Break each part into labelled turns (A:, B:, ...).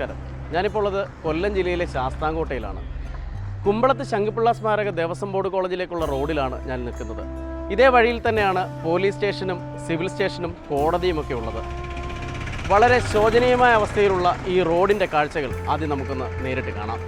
A: നമസ്കാരം. ഞാനിപ്പോൾ ഉള്ളത് കൊല്ലം ജില്ലയിലെ ശാസ്താംകോട്ടയിലാണ്. കുമ്പളത്ത് ശങ്കിപ്പിള്ള സ്മാരക ദേവസ്വം ബോർഡ് കോളേജിലേക്കുള്ള റോഡിലാണ് ഞാൻ നിൽക്കുന്നത്. ഇതേ വഴിയിൽ തന്നെയാണ് പോലീസ് സ്റ്റേഷനും സിവിൽ സ്റ്റേഷനും കോടതിയുമൊക്കെ ഉള്ളത്. വളരെ ശോചനീയമായ അവസ്ഥയിലുള്ള ഈ റോഡിന്റെ കാഴ്ചകൾ ആദ്യം നമുക്കൊന്ന് നേരിട്ട് കാണാം.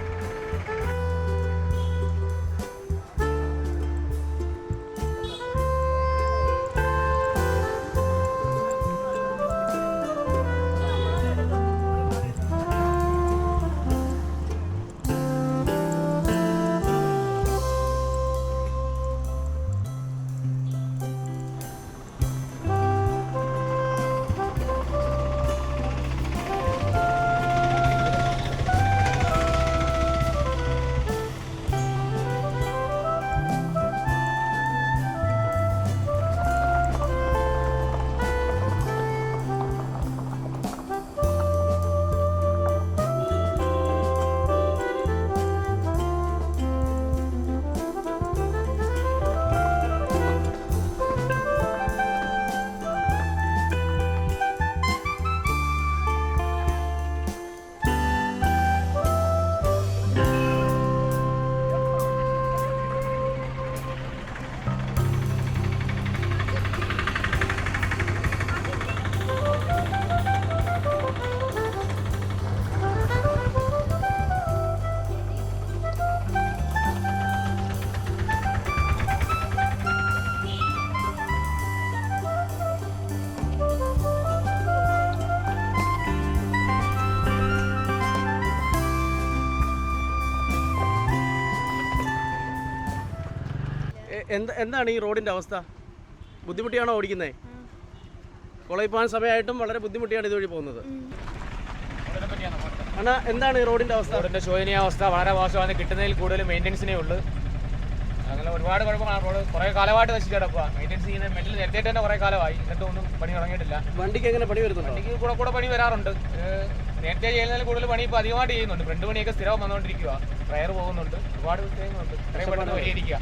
A: എന്താണ് ഈ റോഡിന്റെ അവസ്ഥ? ബുദ്ധിമുട്ടിയാണോ ഓടിക്കുന്നത് കോളേജ് പോകാൻ സമയമായിട്ടും വളരെ ബുദ്ധിമുട്ടിയാണ് ഇതുവഴി പോകുന്നത്. അണ്ണാ എന്താണ് ഈ റോഡിന്റെ അവസ്ഥ?
B: റോഡിന്റെ ശോചനീയാവസ്ഥ വളരെ മോശമാണ്. കിട്ടുന്നതിൽ കൂടുതൽ മെയിന്റെനൻസിനേ ഉള്ളൂ. അങ്ങനെ ഒരുപാട് കുഴപ്പമാണ് റോഡ് കുറേ കാലമായിട്ട് നശിച്ചു കിടക്കുക മെയിന്റെനൻസ് ചെയ്യുന്ന മെറ്റൽ നിരത്തിയിട്ട് തന്നെ കുറേ കാലമായി. എന്നിട്ട് ഒന്നും പണി തുടങ്ങിയിട്ടില്ല.
A: വണ്ടിക്ക് എങ്ങനെ പണി വരുന്നുണ്ട്?
B: വണ്ടിക്ക് കൂടെ കൂടെ പണി വരാറുണ്ട്. നേരത്തെ ചെയ്യുന്നതിൽ കൂടുതൽ പണി ഇപ്പോൾ അധികമായിട്ട് ചെയ്യുന്നുണ്ട്. ഫ്രണ്ട് പണിയൊക്കെ സ്ഥിരം വന്നുകൊണ്ടിരിക്കുക ടയർ പോകുന്നുണ്ട്. ഒരുപാട് വിഷയങ്ങളുണ്ട്. ഇത്രയും പെട്ടെന്ന് പരിഹരിക്കുക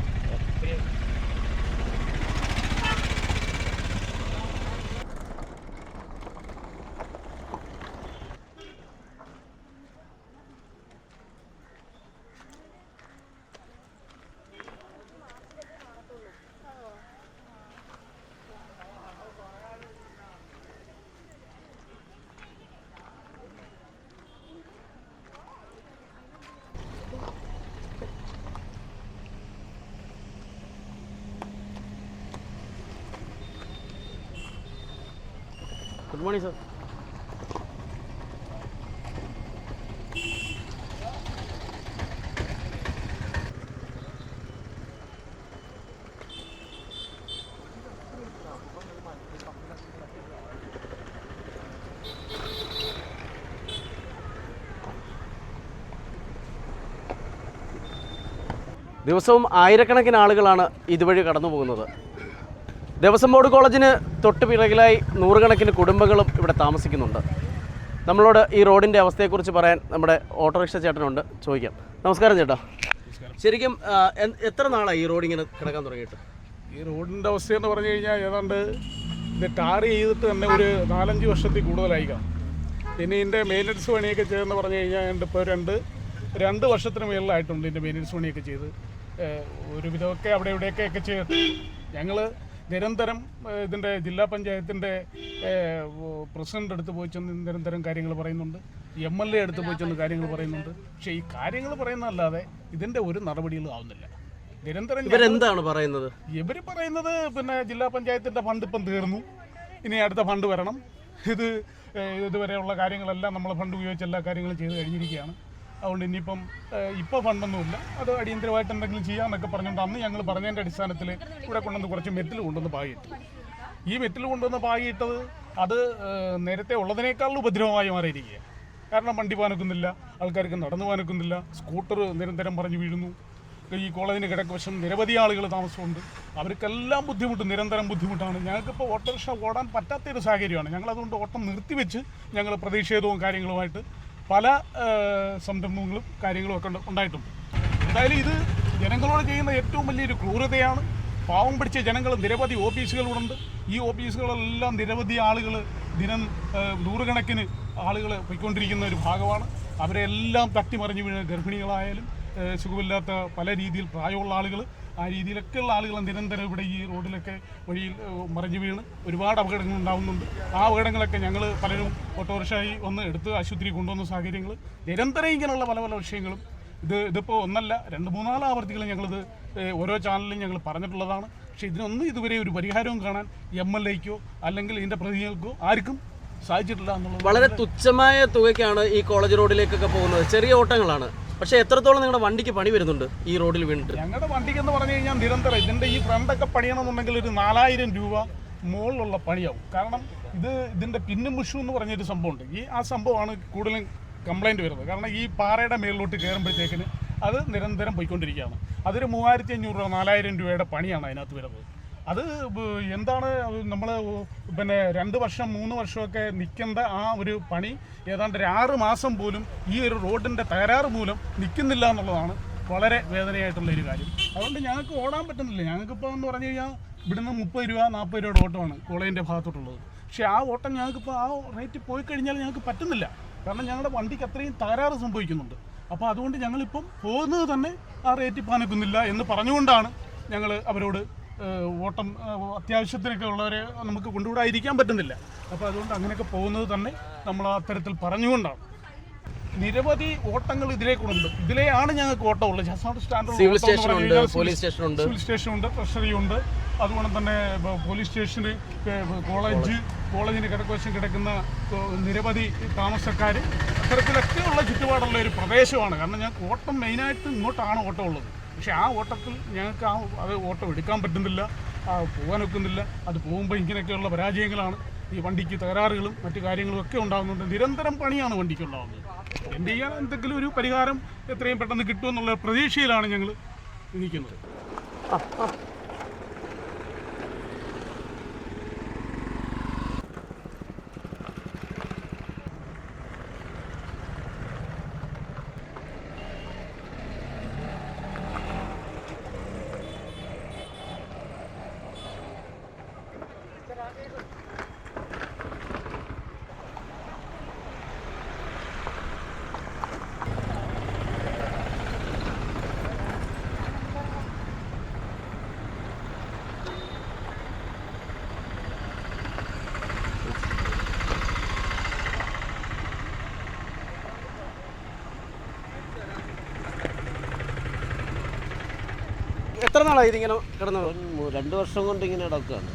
A: ഗുഡ് മോർണിംഗ് സർ ദിവസവും ആയിരക്കണക്കിന് ആളുകളാണ് ഇതുവഴി കടന്നു പോകുന്നത് ദേവസ്വം ബോർഡ് കോളേജിന് തൊട്ട് പിറകിലായി നൂറുകണക്കിന് കുടുംബങ്ങളും ഇവിടെ താമസിക്കുന്നുണ്ട്. നമ്മളോട് ഈ റോഡിന്റെ അവസ്ഥയെക്കുറിച്ച് പറയാൻ നമ്മുടെ ഓട്ടോറിക്ഷ ചേട്ടനുണ്ട്. ചോദിക്കാം. നമസ്കാരം ചേട്ടാ. ശരിക്കും ആ, എൻ- എത്ര നാളായി ഈ റോഡ് ഇങ്ങനെ കിടക്കാൻ തുടങ്ങിയിട്ട്?
C: ഈ റോഡിന്റെ അവസ്ഥയെന്ന് പറഞ്ഞു കഴിഞ്ഞാൽ ഏതാണ്ട് ഇത് ടാർ ചെയ്തിട്ട് തന്നെ ഒരു നാലഞ്ച് വർഷത്തിൽ കൂടുതലായി കാണും പിന്നെ ഇതിന്റെ മെയിന്റനൻസ് പണിയൊക്കെ ചെയ്തെന്ന് പറഞ്ഞു കഴിഞ്ഞാൽ എന്റെ ഇപ്പോൾ രണ്ട് രണ്ട് വർഷത്തിന് മേളിലായിട്ടുണ്ട് ഇതിന്റെ മെയിന്റനൻസ് പണിയൊക്കെ ചെയ്ത്. ഏഹ് ഒരുവിധമൊക്കെ അവിടെ ഇവിടെയൊക്കെ ഒക്കെ ചെയ്തിട്ട് ഞങ്ങൾ നിരന്തരം ഇതിന്റെ ജില്ലാ പഞ്ചായത്തിന്റെ പ്രസിഡന്റ് അടുത്ത് പോയി ചെന്ന് നിരന്തരം കാര്യങ്ങൾ പറയുന്നുണ്ട്. എം എൽ എ അടുത്ത് പോയി ചെന്ന് കാര്യങ്ങൾ പറയുന്നുണ്ട്. പക്ഷേ ഈ കാര്യങ്ങൾ പറയുന്നതല്ലാതെ ഇതിന്റെ ഒരു നടപടികളും ആവുന്നില്ല. നിരന്തരം
A: ഇവരെന്താണ് പറയുന്നത്?
C: ഇവർ പറയുന്നത് പിന്നെ ജില്ലാ പഞ്ചായത്തിന്റെ ഫണ്ട് ഇപ്പം തീർന്നു. ഇനി അടുത്ത ഫണ്ട് വരണം. ഇത് ഇതുവരെയുള്ള കാര്യങ്ങളെല്ലാം നമ്മൾ ഫണ്ട് ഉപയോഗിച്ച് എല്ലാ കാര്യങ്ങളും ചെയ്ത് കഴിഞ്ഞിരിക്കുകയാണ്. അതുകൊണ്ട് ഇനിയിപ്പം ഇപ്പോൾ ഫണ്ടൊന്നുമില്ല അത് അടിയന്തരമായിട്ട് എന്തെങ്കിലും ചെയ്യാമെന്നൊക്കെ പറഞ്ഞുകൊണ്ട് അന്ന് ഞങ്ങൾ പറഞ്ഞതിന്റെ അടിസ്ഥാനത്തിൽ ഇവിടെ കൊണ്ടുവന്ന് കുറച്ച് മെറ്റൽ കൊണ്ടുവന്ന് പായിട്ട് ഈ മെറ്റൽ കൊണ്ടുവന്ന് പായിട്ടത് അത് നേരത്തെ ഉള്ളതിനേക്കാളും ഉപദ്രവമായി മാറിയിരിക്കുക കാരണം വണ്ടി പോകാനൊക്കുന്നില്ല ആൾക്കാർക്ക് നടന്നു പോകാനൊക്കുന്നില്ല സ്കൂട്ടർ നിരന്തരം പറഞ്ഞു വീഴുന്നു. ഈ കോളേജിന് കിഴക്കുവശം നിരവധി ആളുകൾ താമസമുണ്ട്. അവർക്കെല്ലാം ബുദ്ധിമുട്ട് നിരന്തരം ബുദ്ധിമുട്ടാണ്. ഞങ്ങൾക്കിപ്പോൾ ഓട്ടോറിക്ഷ ഓടാൻ പറ്റാത്തൊരു സാഹചര്യമാണ്. ഞങ്ങളതുകൊണ്ട് ഓട്ടം നിർത്തിവെച്ച് ഞങ്ങൾ പ്രതിഷേധവും കാര്യങ്ങളുമായിട്ട് പല സംരംഭങ്ങളും കാര്യങ്ങളും ഒക്കെ ഉണ്ട്- ഉണ്ടായിട്ടുണ്ട്. എന്തായാലും ഇത് ജനങ്ങളോട് ചെയ്യുന്ന ഏറ്റവും വലിയൊരു ക്രൂരതയാണ്. പാവം പിടിച്ച ജനങ്ങൾ നിരവധി ഓഫീസുകളുണ്ട് ഈ ഓഫീസുകളെല്ലാം നിരവധി ആളുകൾ ദിനം നൂറുകണക്കിന് ആളുകൾ പോയിക്കൊണ്ടിരിക്കുന്ന ഒരു ഭാഗമാണ്. അവരെല്ലാം തട്ടിമറിഞ്ഞു വീണ ഗർഭിണികളായാലും സുഖമില്ലാത്ത പല രീതിയിൽ പ്രായമുള്ള ആളുകൾ ആ രീതിയിലൊക്കെയുള്ള ആളുകൾ നിരന്തരം ഇവിടെ ഈ റോഡിലൊക്കെ വഴിയിൽ മറിഞ്ഞു വീണ് ഒരുപാട് അപകടങ്ങൾ ഉണ്ടാകുന്നുണ്ട് ആ അപകടങ്ങളൊക്കെ ഞങ്ങൾ പലരും ഓട്ടോറിക്ഷയായി ഒന്ന് എടുത്ത് ആശുപത്രി കൊണ്ടുവന്ന സാഹചര്യങ്ങൾ നിരന്തരം ഇങ്ങനെയുള്ള പല പല വിഷയങ്ങളും. ഇത് ഇതിപ്പോൾ ഒന്നല്ല രണ്ട് മൂന്നാൽ ആവർത്തികൾ ഞങ്ങളിത് ഓരോ ചാനലിലും ഞങ്ങൾ പറഞ്ഞിട്ടുള്ളതാണ്. പക്ഷേ ഇതിനൊന്നും ഇതുവരെ ഒരു പരിഹാരവും കാണാൻ എം എൽ എക്കോ അല്ലെങ്കിൽ ഇതിന്റെ പ്രതിനിധികൾക്കോ ആർക്കും സാധിച്ചിട്ടില്ല എന്നുള്ളത്
A: വളരെ തുച്ഛമായ തുകയ്ക്കാണ് ഈ കോളേജ് റോഡിലേക്കൊക്കെ പോകുന്നത്. ചെറിയ ഓട്ടങ്ങളാണ്. പക്ഷേ എത്രത്തോളം നിങ്ങളുടെ വണ്ടിക്ക് പണി വരുന്നുണ്ട് ഈ റോഡിൽ വീണിട്ട്?
C: ഞങ്ങളുടെ വണ്ടിക്ക് എന്ന് പറഞ്ഞു കഴിഞ്ഞാൽ നിരന്തരം ഇതിന്റെ ഈ ഫ്രണ്ടൊക്കെ പണിയണമെന്നുണ്ടെങ്കിൽ ഒരു നാലായിരം രൂപ മുകളിലുള്ള പണിയാവും. കാരണം ഇത് ഇതിന്റെ പിന്നും മുഷു എന്ന് പറഞ്ഞൊരു സംഭവമുണ്ട്. ഈ ആ സംഭവമാണ് കൂടുതലും കംപ്ലൈന്റ് വരുന്നത്. കാരണം ഈ പാറയുടെ മേളിലോട്ട് കയറുമ്പോഴത്തേക്കിന് അത് നിരന്തരം പോയിക്കൊണ്ടിരിക്കുകയാണ്. അതൊരു മൂവായിരത്തി അഞ്ഞൂറ് രൂപ നാലായിരം രൂപയുടെ പണിയാണ് അതിനകത്ത് വരുന്നത്. അത് എന്താണ് നമ്മൾ പിന്നെ രണ്ട് വർഷം മൂന്ന് വർഷമൊക്കെ നിൽക്കേണ്ട ആ ഒരു പണി ഏതാണ്ട് ഒരു ആറ് മാസം പോലും ഈ ഒരു റോഡിന്റെ തകരാറ് മൂലം നിൽക്കുന്നില്ല എന്നുള്ളതാണ് വളരെ വേദനയായിട്ടുള്ള ഒരു കാര്യം. അതുകൊണ്ട് ഞങ്ങൾക്ക് ഓടാൻ പറ്റുന്നില്ല. ഞങ്ങൾക്കിപ്പോൾ എന്ന് പറഞ്ഞു കഴിഞ്ഞാൽ ഇവിടുന്ന് മുപ്പത് രൂപ നാൽപ്പത് രൂപയുടെ ഓട്ടമാണ് കോളേജിന്റെ ഭാഗത്തോട്ടുള്ളത്. പക്ഷേ ആ ഓട്ടം ഞങ്ങൾക്കിപ്പോൾ ആ റേറ്റ് പോയി കഴിഞ്ഞാൽ ഞങ്ങൾക്ക് പറ്റുന്നില്ല. കാരണം ഞങ്ങളുടെ വണ്ടിക്ക് അത്രയും തകരാറ് സംഭവിക്കുന്നുണ്ട്. അപ്പോൾ അതുകൊണ്ട് ഞങ്ങളിപ്പം പോകുന്നത് തന്നെ ആ റേറ്റ് പാനിക്കുന്നില്ല എന്ന് പറഞ്ഞുകൊണ്ടാണ് ഞങ്ങൾ അവരോട് ഓട്ടം അത്യാവശ്യത്തിനൊക്കെ ഉള്ളവരെ നമുക്ക് കൊണ്ടുകൂടാതിരിക്കാൻ പറ്റുന്നില്ല. അപ്പോൾ അതുകൊണ്ട് അങ്ങനെയൊക്കെ പോകുന്നത് തന്നെ നമ്മൾ ആ തരത്തിൽ പറഞ്ഞുകൊണ്ടാണ്. നിരവധി ഓട്ടങ്ങൾ ഇതിലേക്കുണ്ട്. ഇതിലെയാണ് ഞങ്ങൾക്ക് ഓട്ടം ഉള്ളത് ശാസ്ത്ര സ്റ്റാൻഡേർഡ്
A: സിവിൽ സ്റ്റേഷൻ ഉണ്ട് പോലീസ് സ്റ്റേഷൻ ഉണ്ട്
C: സിവിൽ സ്റ്റേഷൻ ഉണ്ട് ട്രഷറി ഉണ്ട് അതുപോലെ തന്നെ പോലീസ് സ്റ്റേഷന് കോളേജ് കോളേജിന് കിടക്കുവശം കിടക്കുന്ന നിരവധി താമസക്കാർ അത്തരത്തിലൊക്കെയുള്ള ചുറ്റുപാടുള്ള ഒരു പ്രദേശമാണ്. കാരണം ഞങ്ങൾക്ക് ഓട്ടം മെയിനായിട്ട് ഇങ്ങോട്ടാണ് ഓട്ടം ഉള്ളത്. പക്ഷേ ആ ഓട്ടത്തിൽ ഞങ്ങൾക്ക് ആ അത് ഓട്ടം എടുക്കാൻ പറ്റുന്നില്ല ഒക്കുന്നില്ല അത് പോകുമ്പോൾ ഇങ്ങനെയൊക്കെയുള്ള പരാജയങ്ങളാണ് ഈ വണ്ടിക്ക് തകരാറുകളും മറ്റു കാര്യങ്ങളും ഒക്കെ ഉണ്ടാകുന്നുണ്ട്. നിരന്തരം പണിയാണ് വണ്ടിക്ക് ഉണ്ടാകുന്നത്. എന്ത് ചെയ്യാൻ എന്തെങ്കിലും ഒരു പരിഹാരം എത്രയും പെട്ടെന്ന് കിട്ടുമെന്നുള്ള പ്രതീക്ഷയിലാണ് ഞങ്ങൾ നിൽക്കുന്നത്.
A: എത്ര നാളായി ഇതിങ്ങനെ കിടന്നു
D: രണ്ട് വർഷം കൊണ്ട് ഇങ്ങനെ കിടക്കുകയാണ്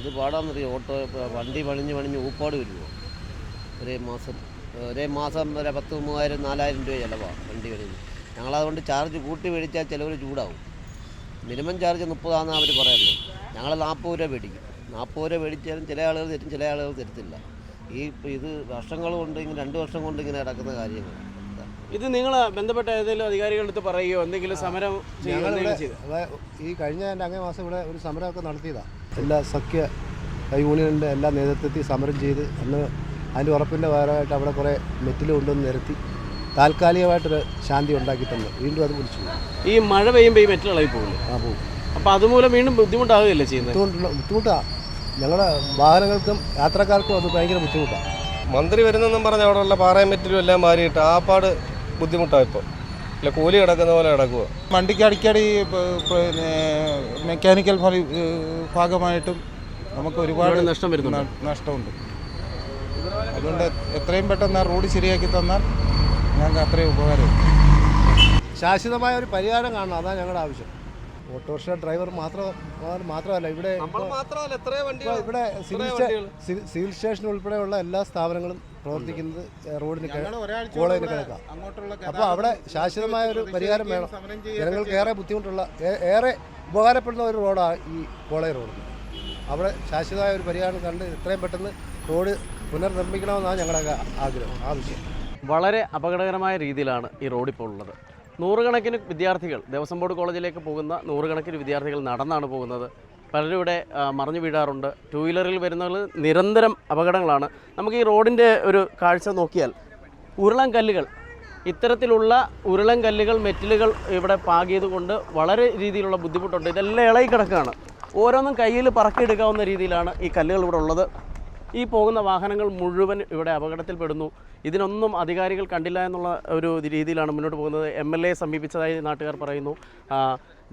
D: ഇത് പാടാന്നറിയോ? ഓട്ടോ വണ്ടി പണിഞ്ഞ് പണിഞ്ഞ് ഊപ്പാട് വരുമോ ഒരേ മാസം ഒരേ മാസം വരെ പത്ത് മൂവായിരം നാലായിരം രൂപ ചിലവാണ് വണ്ടി പണിഞ്ഞ്. ഞങ്ങളതുകൊണ്ട് ചാർജ് കൂട്ടി മേടിച്ചാൽ ചിലവർ ചൂടാവും. മിനിമം ചാർജ് മുപ്പതാണെന്നാണ് അവർ പറയുന്നത്. ഞങ്ങൾ നാൽപ്പത് രൂപ മേടിക്കും. നാൽപ്പത് രൂപ മേടിച്ചാലും ചില ആളുകൾ തരും ചില ആളുകൾ തരത്തില്ല ഈ ഇത് വർഷങ്ങൾ കൊണ്ട് ഇങ്ങനെ രണ്ട് വർഷം കൊണ്ട് ഇങ്ങനെ നടക്കുന്ന കാര്യങ്ങൾ എന്താ
A: ഇത് നിങ്ങൾ ബന്ധപ്പെട്ട ഏതെങ്കിലും അധികാരികളുടെ അടുത്ത് പറയുകയോ എന്തെങ്കിലും സമരം
E: ഞങ്ങളിവിടെ ഈ കഴിഞ്ഞ എന്റെ അങ്ങേ മാസം ഇവിടെ ഒരു സമരമൊക്കെ നടത്തിയതാണ് എല്ലാ സഖ്യ യൂണിയനിന്റെ എല്ലാ നേതൃത്വത്തിൽ സമരം ചെയ്ത് അന്ന് അതിന്റെ ഉറപ്പിന്റെ ഭാഗമായിട്ട് അവിടെ കുറേ മെറ്റിൽ കൊണ്ടുവന്ന് നിരത്തി താൽക്കാലികമായിട്ടൊരു ശാന്തി ഉണ്ടാക്കി തന്നു. വീണ്ടും അത് പിടിച്ചു
A: ഈ മഴ പെയ്യുമ്പോൾ ഈ മെറ്റൽ ഇളകി പോകുന്നു
E: ആ പോകും.
A: അപ്പോൾ അതുമൂലം വീണ്ടും ബുദ്ധിമുട്ടാകുകയല്ലേ ചെയ്യുന്നത്?
E: ബുദ്ധിമുട്ടുള്ള ബുദ്ധിമുട്ടാണ് ഞങ്ങളുടെ വാഹനങ്ങൾക്കും യാത്രക്കാർക്കും അത് ഭയങ്കര ബുദ്ധിമുട്ടാണ്
F: മന്ത്രി വരുന്നെന്നും പറഞ്ഞ് അവിടെയുള്ള പാറയും മെറ്റിലും എല്ലാം മാറിയിട്ട് ആ പാട് ബുദ്ധിമുട്ടാണ് ഇപ്പോൾ ഇല്ല കൂലി കിടക്കുന്ന പോലെ കിടക്കുക
G: വണ്ടിക്ക് അടിക്കടി പിന്നെ മെക്കാനിക്കൽ ഭാഗമായിട്ടും നമുക്ക് ഒരുപാട്
A: നഷ്ടം വരുന്നുണ്ട്.
G: നഷ്ടമുണ്ട്. അതുകൊണ്ട് എത്രയും പെട്ടെന്ന് ആ റോഡ് ശരിയാക്കി തന്നാൽ ഞങ്ങൾക്ക് അത്രയും ഉപകാരം.
E: ശാശ്വതമായ ഒരു പരിഹാരം കാണണം. അതാണ് ഞങ്ങളുടെ ആവശ്യം. ഓട്ടോറിക്ഷ ഡ്രൈവർ മാത്രം മാത്രമല്ല ഇവിടെ ഇവിടെ സിവിൽ സ്റ്റേഷൻ ഉൾപ്പെടെയുള്ള എല്ലാ സ്ഥാപനങ്ങളും പ്രവർത്തിക്കുന്നത് റോഡിന് കോളേജിന് കിഴക്കാം അപ്പോൾ അവിടെ ശാശ്വതമായ ഒരു പരിഹാരം വേണം. ജനങ്ങൾക്ക് ഏറെ ബുദ്ധിമുട്ടുള്ള ഏറെ ഉപകാരപ്പെടുന്ന ഒരു റോഡാണ് ഈ കോളേജ് റോഡ്. അവിടെ ശാശ്വതമായ ഒരു പരിഹാരം കണ്ട് എത്രയും പെട്ടെന്ന് റോഡ് പുനർനിർമ്മിക്കണമെന്നാണ് ഞങ്ങളുടെ ആഗ്രഹം ആവശ്യം
A: വളരെ അപകടകരമായ രീതിയിലാണ് ഈ റോഡ് ഇപ്പോൾ ഉള്ളത്. നൂറുകണക്കിന് വിദ്യാർത്ഥികൾ ദേവസ്വം ബോർഡ് കോളേജിലേക്ക് പോകുന്ന നൂറുകണക്കിന് വിദ്യാർത്ഥികൾ നടന്നാണ് പോകുന്നത്. പലരും ഇവിടെ മറിഞ്ഞു വീഴാറുണ്ട്. ടൂ വീലറിൽ വരുന്നവർ നിരന്തരം അപകടങ്ങളാണ്. നമുക്ക് ഈ റോഡിന്റെ ഒരു കാഴ്ച നോക്കിയാൽ ഉരുളൻ കല്ലുകൾ ഇത്തരത്തിലുള്ള ഉരുളൻ കല്ലുകൾ മെറ്റലുകൾ ഇവിടെ പാകിയത് കൊണ്ട് വളരെ രീതിയിലുള്ള ബുദ്ധിമുട്ടുണ്ട്. ഇതെല്ലാം ഇളകി കിടക്കുകയാണ്. ഓരോന്നും കയ്യിൽ പറക്കിയെടുക്കാവുന്ന രീതിയിലാണ് ഈ കല്ലുകൾ ഇവിടെ ഉള്ളത്. ഈ പോകുന്ന വാഹനങ്ങൾ മുഴുവൻ ഇവിടെ അപകടത്തിൽപ്പെടുന്നു ഇതിനൊന്നും അധികാരികൾ കണ്ടില്ല എന്നുള്ള ഒരു രീതിയിലാണ് മുന്നോട്ട് പോകുന്നത്. എം എൽ എ സമീപിച്ചതായി നാട്ടുകാർ പറയുന്നു.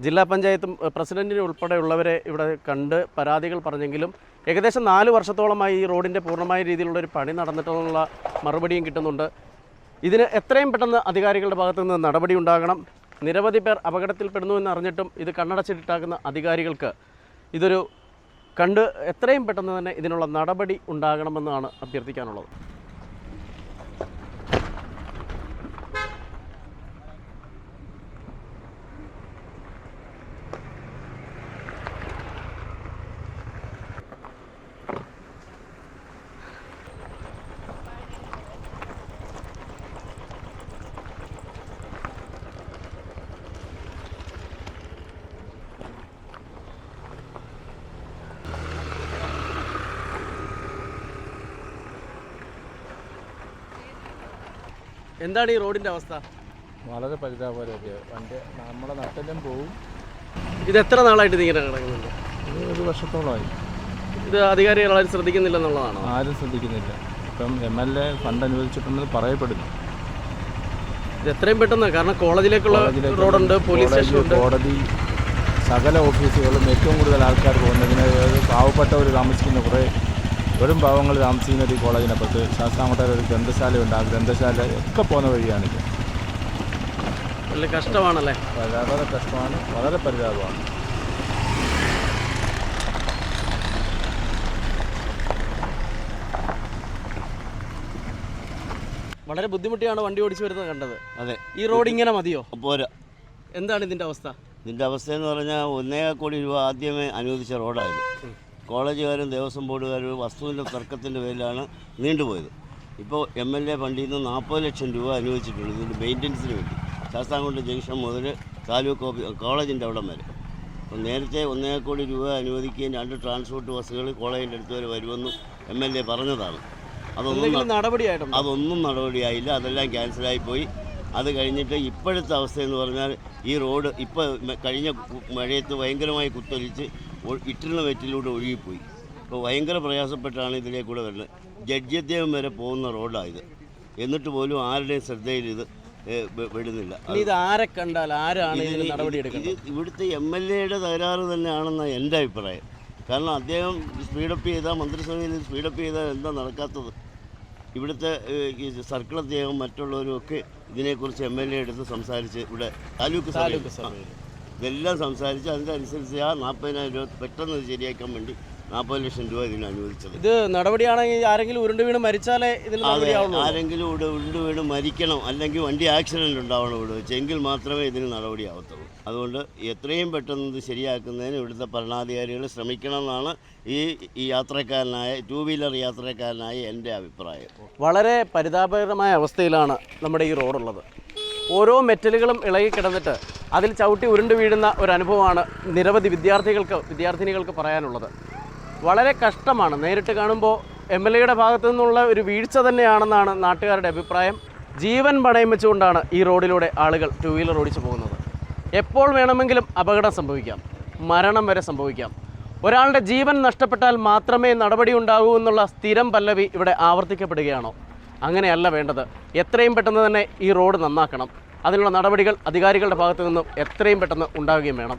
A: ജില്ലാ പഞ്ചായത്തും പ്രസിഡന്റിനെ ഉൾപ്പെടെയുള്ളവരെ ഇവിടെ കണ്ട് പരാതികൾ പറഞ്ഞെങ്കിലും ഏകദേശം നാല് വർഷത്തോളമായി ഈ റോഡിന്റെ പൂർണമായ രീതിയിലുള്ള ഒരു പണി നടന്നിട്ടുള്ള മറുപടിയും കിട്ടുന്നുണ്ട്. ഇതിന് എത്രയും പെട്ടെന്ന് അധികാരികളുടെ ഭാഗത്തു നിന്ന് നടപടി ഉണ്ടാകണം. നിരവധി പേർ അപകടത്തിൽപ്പെടുന്നു എന്ന് അറിഞ്ഞിട്ടും ഇത് കണ്ണടച്ചിട്ടാക്കുന്ന അധികാരികൾക്ക് ഇതൊരു കണ്ട് എത്രയും പെട്ടെന്ന് തന്നെ ഇതിനുള്ള നടപടി ഉണ്ടാകണമെന്നാണ് അഭ്യർത്ഥിക്കാനുള്ളത്. എന്താണ് ഈ റോഡിന്റെ അവസ്ഥ?
G: വളരെ പരിതാപകരമൊക്കെ വണ്ടി നമ്മളെ നട്ടെല്ലാം പോവും.
A: ഇത് എത്ര നാളായിട്ട് ഇതിങ്ങനെ കിടക്കുന്നുണ്ട്?
G: ഇത് ഒരു വർഷത്തോളമായി.
A: ഇത് അധികാരികൾ ആരും ശ്രദ്ധിക്കുന്നില്ലെന്നുള്ളതാണോ?
G: ആരും ശ്രദ്ധിക്കുന്നില്ല. ഇപ്പം എം എൽ എ ഫണ്ട് അനുവദിച്ചിട്ടുണ്ടെന്ന് പറയപ്പെടുന്നു.
A: ഇത് എത്രയും പെട്ടെന്ന് കാരണം കോളേജിലേക്കുള്ള
G: കോളേജിലേക്ക്
A: റോഡുണ്ട് പോലീസ് സ്റ്റേഷനുണ്ട്.
G: കോടതി സകല ഓഫീസുകളും ഏറ്റവും കൂടുതൽ ആൾക്കാർ പോകുന്നതിന് പാവപ്പെട്ടവർ താമസിക്കുന്ന കുറേ വെറും പാവങ്ങൾ താമസിക്കുന്ന ഒരു കോളേജിനപ്പുറത്ത്. ശാസ്താംകോട്ടയിൽ ഒരു ഗ്രന്ഥശാലയുണ്ട്. ആ ഗ്രന്ഥശാല ഒക്കെ പോകുന്ന വഴിയാണിത്
A: വലിയ കഷ്ടമാണല്ലേ?
G: വളരെ കഷ്ടമാണ്. വളരെ പരിതാപമാണ്.
A: വളരെ ബുദ്ധിമുട്ടിയാണ് വണ്ടി ഓടിച്ചു വരുന്നത് കണ്ടത്.
H: അതെ.
A: ഈ റോഡ് ഇങ്ങനെ മതിയോ?
H: പോരാ.
A: എന്താണ് ഇതിന്റെ അവസ്ഥ?
H: ഇതിന്റെ അവസ്ഥ എന്ന് പറഞ്ഞാൽ ഒന്നേകാൽ കോടി രൂപ ആദ്യമേ അനുവദിച്ച റോഡായിരുന്നു കോളേജുകാരും ദേവസ്വം ബോർഡുകാരും വസ്തുവിന്റെ തർക്കത്തിന്റെ പേരിലാണ് നീണ്ടുപോയത്. ഇപ്പോൾ എം എൽ എ ഫണ്ടിൽ നിന്ന് നാൽപ്പത് ലക്ഷം രൂപ അനുവദിച്ചിട്ടുണ്ട്. ഇതിന്റെ മെയിന്റനൻസിന് വേണ്ടി. ശാസ്താംകോട്ട ജംഗ്ഷൻ മുതൽ താലൂക്ക് ഓഫീസ് കോളേജിന്റെ അവിടം വരെ. അപ്പോൾ നേരത്തെ ഒന്നേ കോടി രൂപ അനുവദിക്കുകയും രണ്ട് ട്രാൻസ്പോർട്ട് ബസ്സുകൾ കോളേജിന്റെ അടുത്ത് വരെ വരുമെന്നും എം എൽ എ പറഞ്ഞതാണ്. അതൊന്നും
A: നടപടിയായിട്ട്
H: അതൊന്നും നടപടിയായില്ല. അതെല്ലാം ക്യാൻസലായി പോയി. അത് കഴിഞ്ഞിട്ട് ഇപ്പോഴത്തെ അവസ്ഥയെന്ന് പറഞ്ഞാൽ ഈ റോഡ് ഇപ്പോൾ കഴിഞ്ഞ മഴയത്ത് ഭയങ്കരമായി കുത്തൊലിച്ച് ഇട്ടിരുന്ന വെറ്റിലൂടെ ഒഴുകിപ്പോയി. അപ്പോൾ ഭയങ്കര പ്രയാസപ്പെട്ടാണ് ഇതിലേക്കൂടെ വരുന്നത്. ജഡ്ജദ്ദേഹം വരെ പോകുന്ന റോഡായത് എന്നിട്ട് പോലും ആരുടെയും ശ്രദ്ധയിൽ ഇത് വിടുന്നില്ല.
A: ഇത് ആരെ കണ്ടാൽ ആരാണ് ഇതിന്
H: ഇതിന്
A: നടപടി
H: ഇത്
A: എടുക്കുന്നത്
H: ഇവിടുത്തെ എം എൽ എയുടെ തകരാറ് തന്നെയാണെന്നാണ് എന്റെ അഭിപ്രായം. കാരണം അദ്ദേഹം സ്പീഡപ്പ് ചെയ്താൽ മന്ത്രിസഭയിൽ സ്പീഡപ്പ് ചെയ്താൽ എന്താ നടക്കാത്തത്? ഇവിടുത്തെ സർക്കിൾ അദ്ദേഹം മറ്റുള്ളവരും ഒക്കെ ഇതിനെക്കുറിച്ച് എം എൽ എ എടുത്ത് സംസാരിച്ച് ഇവിടെ താലൂക്ക്
A: താലൂക്ക്
H: സഭയിൽ-. ഇതെല്ലാം സംസാരിച്ച് അതിന്റെ അനുസരിച്ച് ആ നാൽപ്പതിനായിരം രൂപ പെട്ടെന്ന് ശരിയാക്കാൻ വേണ്ടി നാൽപ്പത് ലക്ഷം രൂപ ഇതിന് അനുവദിച്ചത്.
A: ഇത് നടപടിയാണെങ്കിൽ ആരെങ്കിലും ഉരുണ്ട് വീണ് മരിച്ചാലേ ഇതിന് നടപടിയാവുള്ളൂ
H: ആരെങ്കിലും ഇവിടെ ഉരുണ്ട് വീണ് മരിക്കണം അല്ലെങ്കിൽ വണ്ടി ആക്സിഡന്റ് ഉണ്ടാവണം ഇവിടെ വെച്ച് എങ്കിൽ മാത്രമേ ഇതിന് നടപടിയാവത്തുള്ളൂ അതുകൊണ്ട് എത്രയും പെട്ടെന്ന് ഇത് ശരിയാക്കുന്നതിന് ഇവിടുത്തെ ഭരണാധികാരികൾ ശ്രമിക്കണം എന്നാണ് ഈ ഈ യാത്രക്കാരനായ ടൂ വീലർ യാത്രക്കാരനായ എന്റെ അഭിപ്രായം.
A: വളരെ പരിതാപകരമായ അവസ്ഥയിലാണ് നമ്മുടെ ഈ റോഡുള്ളത്. ഓരോ മെറ്റലുകളും ഇളകി കിടന്നിട്ട് അതിൽ ചവിട്ടി ഉരുണ്ട് വീഴുന്ന ഒരു അനുഭവമാണ് നിരവധി വിദ്യാർത്ഥികൾക്ക് വിദ്യാർത്ഥിനികൾക്ക് പറയാനുള്ളത്. വളരെ കഷ്ടമാണ്. നേരിട്ട് കാണുമ്പോൾ എം എൽ എയുടെ ഭാഗത്തു നിന്നുള്ള ഒരു വീഴ്ച തന്നെയാണെന്നാണ് നാട്ടുകാരുടെ അഭിപ്രായം. ജീവൻ പണയം വെച്ചുകൊണ്ടാണ് ഈ റോഡിലൂടെ ആളുകൾ ടു വീലർ ഓടിച്ചു പോകുന്നത്. എപ്പോൾ വേണമെങ്കിലും അപകടം സംഭവിക്കാം. മരണം വരെ സംഭവിക്കാം. ഒരാളുടെ ജീവൻ നഷ്ടപ്പെട്ടാൽ മാത്രമേ നടപടി ഉണ്ടാകൂ എന്നുള്ള സ്ഥിരം പല്ലവി ഇവിടെ ആവർത്തിക്കപ്പെടുകയാണോ? അങ്ങനെയല്ല വേണ്ടത്. എത്രയും പെട്ടെന്ന് തന്നെ ഈ റോഡ് നന്നാക്കണം. അതിനുള്ള നടപടികൾ അധികാരികളുടെ ഭാഗത്തു നിന്നും എത്രയും പെട്ടെന്ന് ഉണ്ടാവുകയും വേണം.